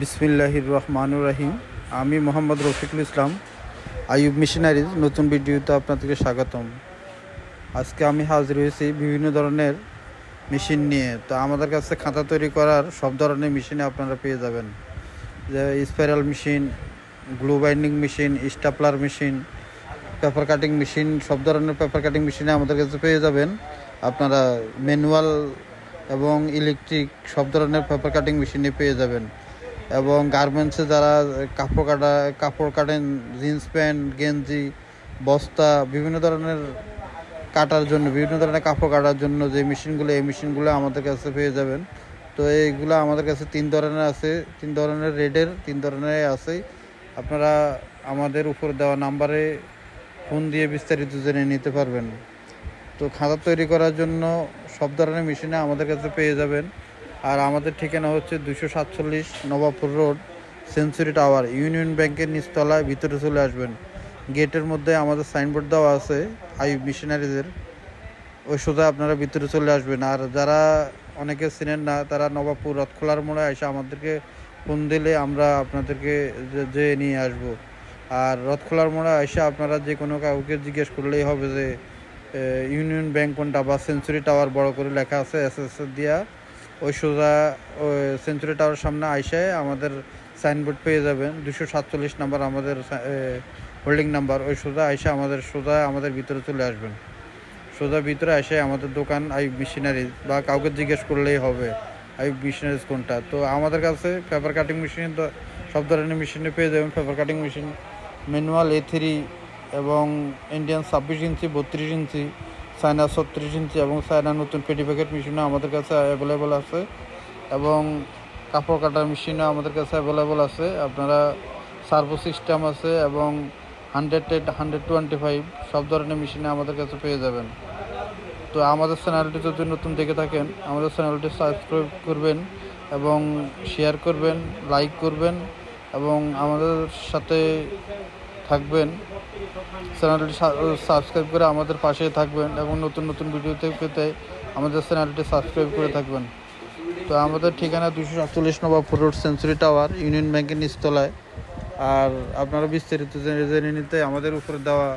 বিসমিল্লাহির রহমানুর রাহিম আমি মোহাম্মদ রফিকুল ইসলাম, আইয়ুব মিশনারিজ, নতুন ভিডিওতে আপনাদেরকে স্বাগতম। আজকে আমি হাজির হয়েছি বিভিন্ন ধরনের মেশিন নিয়ে। তো আমাদের কাছে খাতা তৈরি করার সব ধরনের মেশিনে আপনারা পেয়ে যাবেন। যে spiral machine, glue binding machine, stapler machine, paper cutting machine, সব ধরনের পেপার কাটিং মেশিনে আমাদের কাছে পেয়ে যাবেন। আপনারা ম্যানুয়াল এবং ইলেকট্রিক সব ধরনের পেপার কাটিং মেশিনে পেয়ে যাবেন। এবং গার্মেন্টসে যারা কাপড় কাটা, কাপড় কাটেন জিন্স প্যান্ট গেঞ্জি, বস্তা, বিভিন্ন ধরনের কাটার জন্য, বিভিন্ন ধরনের কাপড় কাটার জন্য যে মেশিনগুলো, এই মেশিনগুলো আমাদের কাছে পেয়ে যাবেন। তো এইগুলো আমাদের কাছে তিন ধরনের আছে, তিন ধরনের রেডের তিন ধরনের আছে। আপনারা আমাদের উপর দেওয়া নাম্বারে ফোন দিয়ে বিস্তারিত জেনে নিতে পারবেন। তো খাতা তৈরি করার জন্য সব ধরনের মেশিনে আমাদের কাছে পেয়ে যাবেন। আর আমাদের ঠিকানা হচ্ছে দুশো সাতচল্লিশ Nawabpur road, century tower. Union ব্যাংকের নিচতলায় ভিতরে চলে আসবেন। গেটের মধ্যে আমাদের সাইনবোর্ড দেওয়া আছে, আই মিশনারিজের। ওই সোজা আপনারা ভিতরে চলে আসবেন। আর যারা অনেকে চিনেন না, তারা নবাবপুর রথখোলার মোড়ে এসে আমাদেরকে ফোন দিলে আমরা আপনাদেরকে যে- নিয়ে আসব। আর রথখোলার মোড়ে এসে আপনারা যে কোনো কাউকে জিজ্ঞেস করলেই হবে যে ইউনিয়ন ব্যাংক কোনটা বা সেঞ্চুরি টাওয়ার বড় করে লেখা আছে এস এস দিয়া ওই সোজা, ওই সেঞ্চুরি টাওয়ার সামনে আইসে আমাদের সাইনবোর্ড পেয়ে যাবেন। দুশো সাতচল্লিশ নাম্বার আমাদের হোল্ডিং নাম্বার ওই সোজা আইসে আমাদের, সোজা আমাদের ভিতরে চলে আসবেন। সোজা ভিতরে এসে আমাদের দোকান আই মেশিনারিজ বা কাউকে জিজ্ঞেস করলেই হবে আই মেশিনারিজ কোনটা। তো আমাদের কাছে পেপার কাটিং মেশিন সব ধরনের মেশিনে পেয়ে যাবেন। Paper cutting machine manual A three এবং ইন্ডিয়ান ছাব্বিশ ইঞ্চি, বত্রিশ ইঞ্চি। চায়না ছত্রিশ ইঞ্চি এবং চায়না নতুন পেটি প্যাকেট মেশিনও আমাদের কাছে অ্যাভেলেবল আছে। এবং কাপড় কাটার মেশিনও আমাদের কাছে অ্যাভেলেবল আছে। আপনারা সার্ভো সিস্টেম আছে এবং হান্ড্রেড হান্ড্রেড টোয়েন্টি ফাইভ সব ধরনের মেশিনে আমাদের কাছে পেয়ে যাবেন। তো আমাদের চ্যানেলটি যদি নতুন দেখে থাকেন, আমাদের চ্যানেলটি সাবস্ক্রাইব করবেন এবং শেয়ার করবেন লাইক করবেন এবং আমাদের সাথে থাকবেন। চ্যানেলটি সাবস্ক্রাইব করে আমাদের পাশে থাকবেন এবং নতুন নতুন ভিডিওতে পেতে আমাদের চ্যানেলটি সাবস্ক্রাইব করে থাকবেন। তো আমাদের ঠিকানা দুশো সাতচল্লিশ Nawabpur road century tower, union ব্যাংকের নিচতলায়। আর আপনারা বিস্তারিত জেনে নিতে আমাদের উপরে দেওয়া